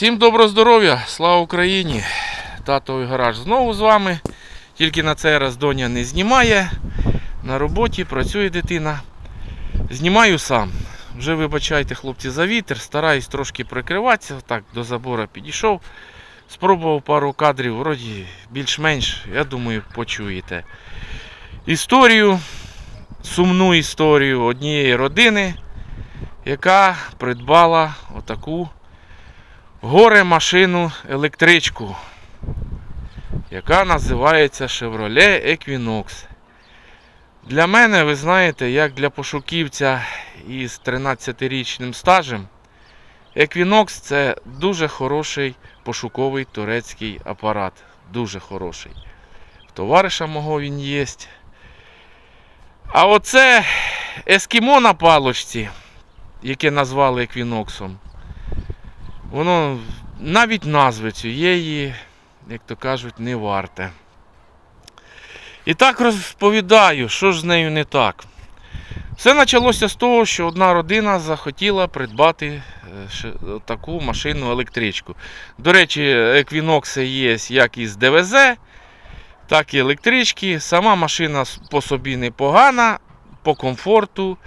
Всім доброго здоров'я, слава Україні! Татовий гараж знову з вами. Тільки на цей раз доня не знімає. На роботі працює дитина. Знімаю сам. Вже вибачайте, хлопці, за вітер. Стараюсь трошки прикриватися. Так, до забора підійшов. Спробував пару кадрів, вроді більш-менш, я думаю, почуєте. Історію, сумну історію однієї родини, яка придбала отаку горе машину електричку, яка називається Chevrolet Equinox. Для мене, ви знаєте, як для пошуківця із 13-річним стажем, Equinox це дуже хороший пошуковий турецький апарат. Дуже хороший. В товариша мого він є. А оце ескімо на палочці, яке назвали Equinox, воно навіть назви цієї, як то кажуть, не варте. І так розповідаю, що ж з нею не так. Все почалося з того, що одна родина захотіла придбати е, таку машину електричку. До речі, Equinox є як із ДВЗ, так і електрички. Сама машина по собі непогана, по комфорту,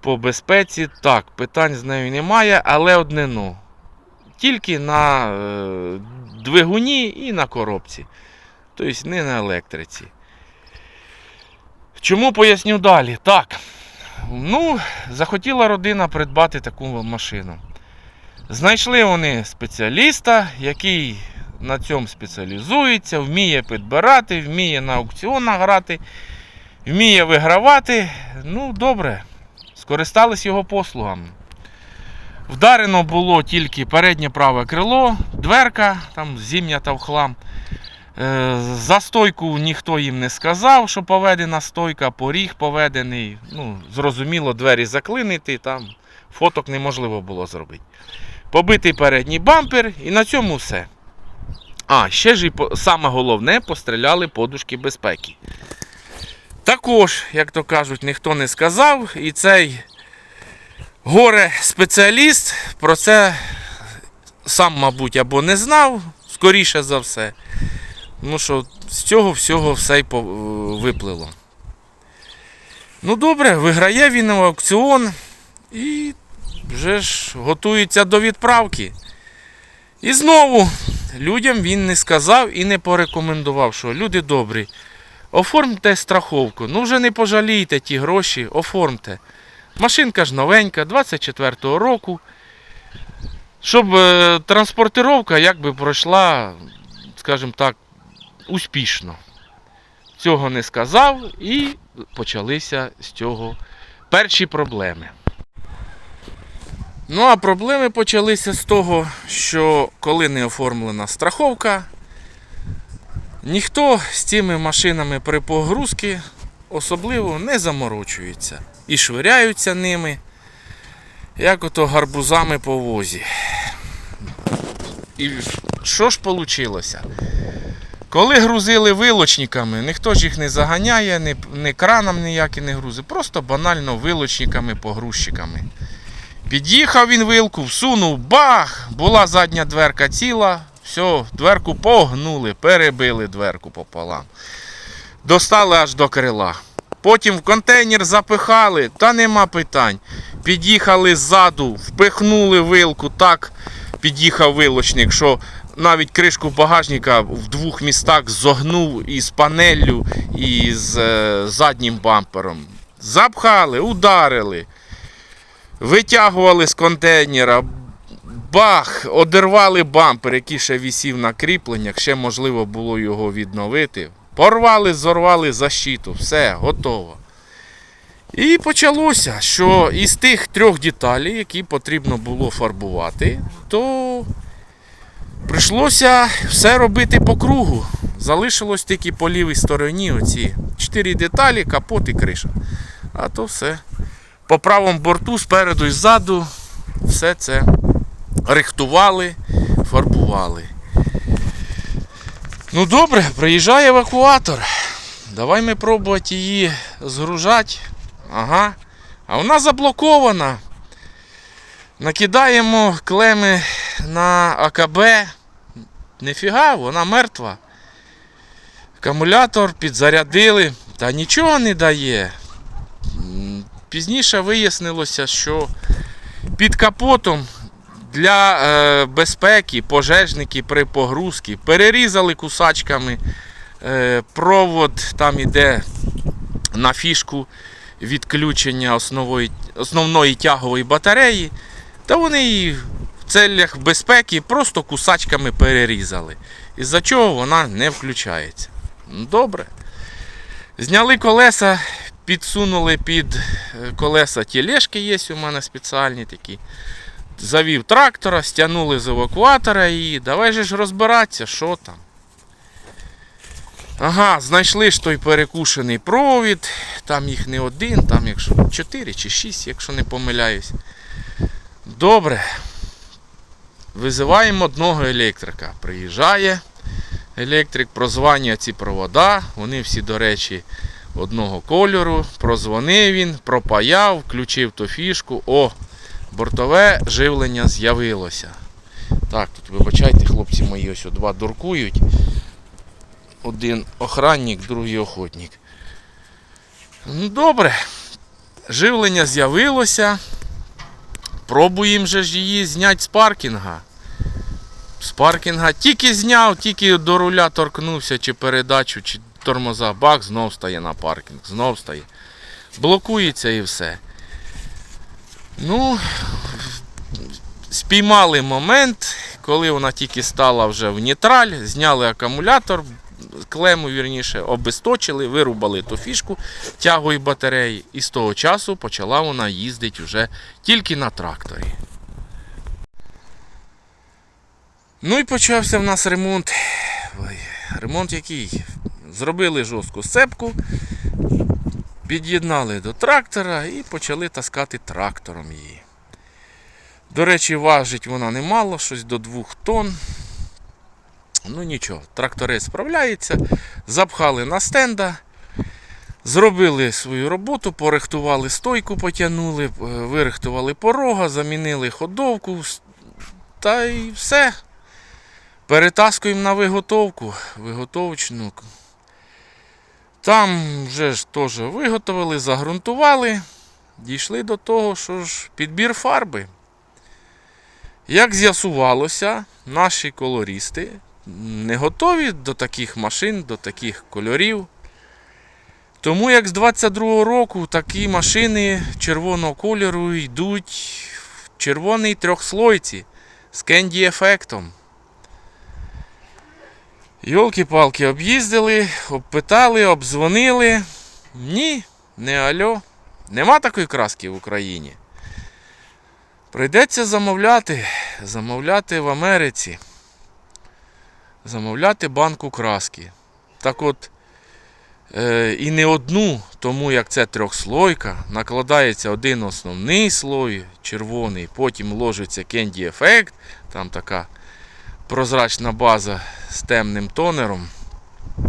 по безпеці. Так, питань з нею немає, але одне но. Тільки на е, двигуні і на коробці. Тобто не на електриці. Чому поясню далі? Так. Ну, захотіла родина придбати таку машину. Знайшли вони спеціаліста, який на цьому спеціалізується, вміє підбирати, вміє на аукціонах грати, вміє вигравати. Ну, добре, скористались його послугами. Вдарено було тільки переднє праве крило, дверка, там зім'ята в хлам. Е, За стойку ніхто їм не сказав, що поведена стойка, поріг поведений. Ну, зрозуміло, двері заклинити, там фоток неможливо було зробити. Побитий передній бампер і на цьому все. А, ще ж і саме головне, постріляли подушки безпеки. Також, як то кажуть, ніхто не сказав, і цей горе-спеціаліст про це сам, мабуть, або не знав, скоріше за все. Ну що, з цього всього все й виплило. Ну добре, виграє він на аукціон і вже ж готується до відправки. І знову людям він не сказав і не порекомендував, що люди добрі, оформте страховку. Ну вже не пожалійте ті гроші, оформте. Машинка ж новенька, 24-го року. Щоб е, транспортировка якби пройшла, скажімо так, успішно. Цього не сказав і почалися з цього перші проблеми. Ну, а проблеми почалися з того, що коли не оформлена страховка, ніхто з цими машинами при погрузці особливо не заморочується і швиряються ними, як ото гарбузами по возі. І що ж вийшло? Коли грузили вилочниками, ніхто ж їх не заганяє, ні, ні краном ніякі не грузить, просто банально вилочниками, погрузчиками. Під'їхав він вилку, всунув, бах! Була задня дверка ціла, все, дверку погнули, перебили дверку пополам. Достали аж до крила. Потім в контейнер запихали, та нема питань. Під'їхали ззаду, впихнули вилку, так під'їхав вилочник, що навіть кришку багажника в двох містах зогнув із панеллю і з е, заднім бампером. Запхали, ударили, витягували з контейнера. Бах! Одервали бампер, який ще вісів на кріпленнях, ще можливо було його відновити. Порвали, зорвали защиту, все, готово. І почалося, що із тих трьох деталей, які потрібно було фарбувати, то прийшлося все робити по кругу. Залишилось тільки по лівій стороні оці чотири деталі, капот і криша. А то все. По правому борту, спереду і ззаду, все це рихтували, фарбували. Ну добре, приїжджає евакуатор. Давай ми пробувати її згружати. Ага. А вона заблокована. Накидаємо клеми на АКБ. Нефіга, вона мертва. Акумулятор підзарядили, та нічого не дає. Пізніше вияснилося, що під капотом для е, безпеки пожежники при погрузці перерізали кусачками е, провод, там іде на фішку відключення основної, основної тягової батареї. Та вони її в целях безпеки просто кусачками перерізали. Із-за чого вона не включається. Ну, Добре. Зняли колеса, підсунули під е, колеса тілешки є у мене спеціальні такі. Завів трактора, стягнули з евакуатора і давай же ж розбиратися, що там. Ага, знайшли ж той перекушений провід. Там їх не один, там якщо 4 чи 6, якщо не помиляюсь. Добре. Визиваємо одного електрика. Приїжджає електрик, прозванює ці провода. Вони всі, до речі, одного кольору. Прозвонив він, пропаяв, включив ту фішку. О, бортове живлення з'явилося. Так, тут вибачайте, хлопці мої ось два дуркують. Один охранник, другий охотник. Ну, добре. Живлення з'явилося. Пробуємо же ж її зняти з паркінга. З паркінга тільки зняв, тільки до руля торкнувся, чи передачу, чи тормоза, бак, знов стає на паркінг, знов стає. Блокується і все. Ну, спіймали момент, коли вона тільки стала вже в нейтраль, зняли акумулятор, клему, вірніше, обесточили, вирубали ту фішку тягової батареї, і з того часу почала вона їздити вже тільки на тракторі. Ну і почався в нас ремонт. Ой, ремонт який? Зробили жорстку сцепку, під'єднали до трактора і почали таскати трактором її. До речі, важить вона немало, щось до 2 тонн. Ну нічого, тракторець справляється, запхали на стенда, зробили свою роботу, порихтували стойку, потягнули, е, вирихтували порога, замінили ходовку та й все. Перетаскуємо на виготовку, виготовочну. Там вже ж теж виготовили, загрунтували, дійшли до того, що ж підбір фарби. Як з'ясувалося, наші колористи не готові до таких машин, до таких кольорів. Тому як з 22-го року такі машини червоного кольору йдуть в червоній трьохслойці з кенді ефектом. Йолки-палки об'їздили, обпитали, обдзвонили. Ні, не альо. Нема такої краски в Україні. Прийдеться замовляти, замовляти в Америці. Замовляти банку краски. Так от, е, і не одну, тому як це трьохслойка, накладається один основний слой червоний, потім ложиться кенді ефект, там така прозрачна база з темним тонером,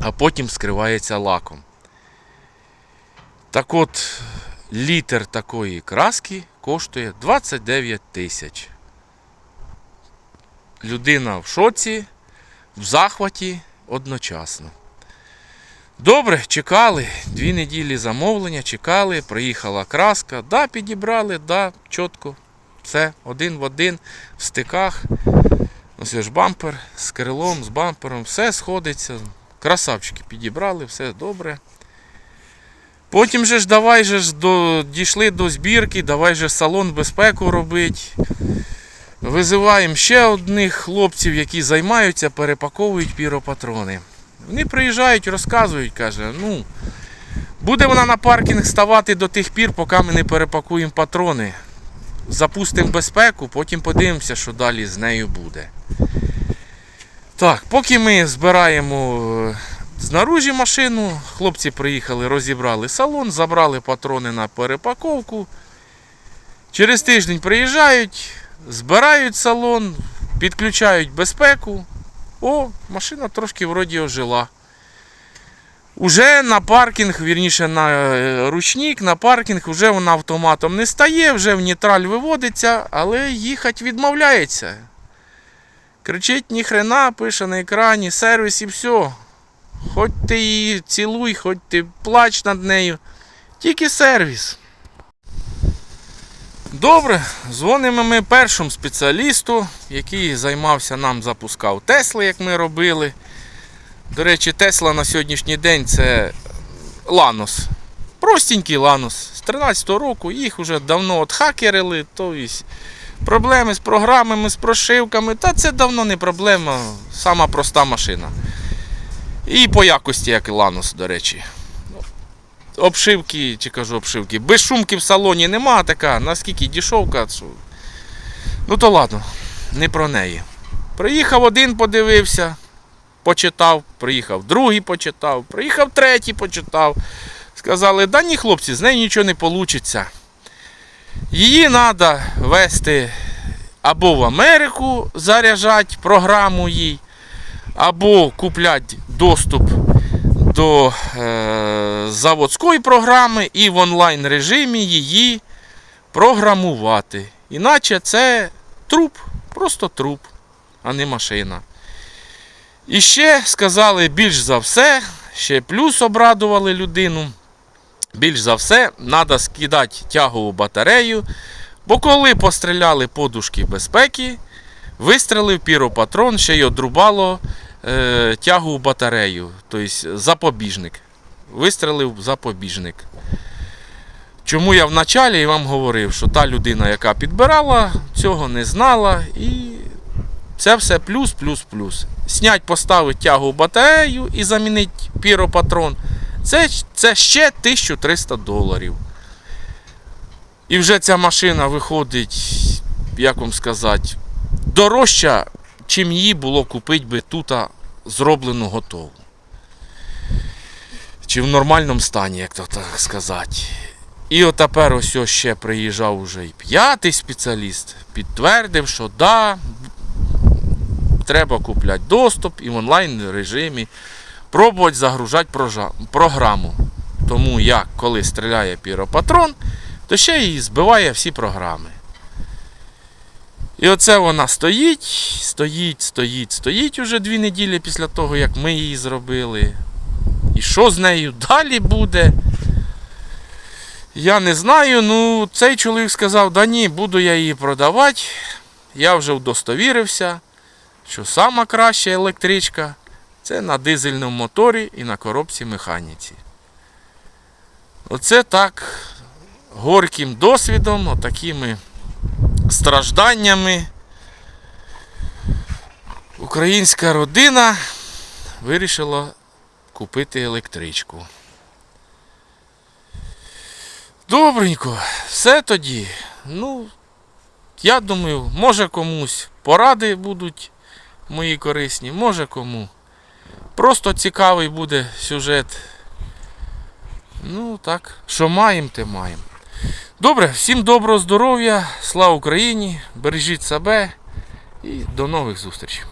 а потім скривається лаком. Так от, літр такої краски коштує 29 тисяч. Людина в шоці, в захваті одночасно. Добре, чекали. Дві неділі замовлення, чекали, приїхала краска. Да, підібрали, да, чітко. Все, один в один, в стиках. Ось ж бампер з крилом, з бампером, все сходиться. Красавчики підібрали, все добре. Потім же ж давай же ж до, дійшли до збірки, давай же салон безпеку робити. Визиваємо ще одних хлопців, які займаються, перепаковують піропатрони. Вони приїжджають, розказують, каже, ну, буде вона на паркінг ставати до тих пір, поки ми не перепакуємо патрони. Запустимо безпеку, потім подивимося, що далі з нею буде. Так, поки ми збираємо е, знаружі машину, хлопці приїхали, розібрали салон, забрали патрони на перепаковку. Через тиждень приїжджають, збирають салон, підключають безпеку. О, машина трошки вроді ожила. Уже на паркінг, вірніше на е, ручник, на паркінг, вже вона автоматом не стає, вже в нейтраль виводиться, але їхати відмовляється. Кричить ні хрена, пише на екрані, сервіс і все. Хоч ти її цілуй, хоч ти плач над нею. Тільки сервіс. Добре, дзвонимо ми першому спеціалісту, який займався нам, запускав Тесли, як ми робили. До речі, Тесла на сьогоднішній день це Ланос. Простенький Ланос. З 13-го року їх вже давно отхакерили. Тобто проблеми з програмами, з прошивками. Та це давно не проблема. Сама проста машина. І по якості, як і Ланос, до речі. Обшивки, чи кажу обшивки. Без шумки в салоні нема така, наскільки дешевка. Що... Ну то ладно, не про неї. Приїхав один, подивився, почитав, приїхав другий почитав, приїхав третій почитав. Сказали, да ні, хлопці, з нею нічого не вийде. Її треба вести або в Америку заряджати програму їй, або купляти доступ до е, заводської програми і в онлайн режимі її програмувати. Іначе це труп, просто труп, а не машина. І ще сказали, більш за все, ще плюс обрадували людину. Більш за все, треба скидати тягову батарею, бо коли постріляли подушки безпеки, вистрелив піропатрон, ще й одрубало е, тягову батарею, тобто запобіжник. Вистрелив запобіжник. Чому я вначалі вам говорив, що та людина, яка підбирала, цього не знала. І це все плюс, плюс, плюс. Снять, поставити тягу батарею і замінити піропатрон. Це, це ще 1300 доларів. І вже ця машина виходить, як вам сказати, дорожча, чим її було купити би тут зроблену готову. Чи в нормальному стані, як то так сказати. І от тепер ось ще приїжджав уже і п'ятий спеціаліст, підтвердив, що да, треба купляти доступ і в онлайн режимі пробувати загружати програму. Тому як коли стріляє піропатрон, то ще й збиває всі програми. І оце вона стоїть, стоїть, стоїть, стоїть уже дві неділі після того, як ми її зробили. І що з нею далі буде? Я не знаю. Ну, цей чоловік сказав, да ні, буду я її продавати. Я вже удостовірився, що сама краща електричка це на дизельному моторі і на коробці механіці. Оце так горьким досвідом, отакими стражданнями. Українська родина вирішила купити електричку. Добренько, все тоді. Ну, я думаю, може комусь поради будуть мої корисні, може кому. Просто цікавий буде сюжет. Ну так, що маємо, те маємо. Добре, всім доброго здоров'я, слава Україні, бережіть себе і до нових зустрічей.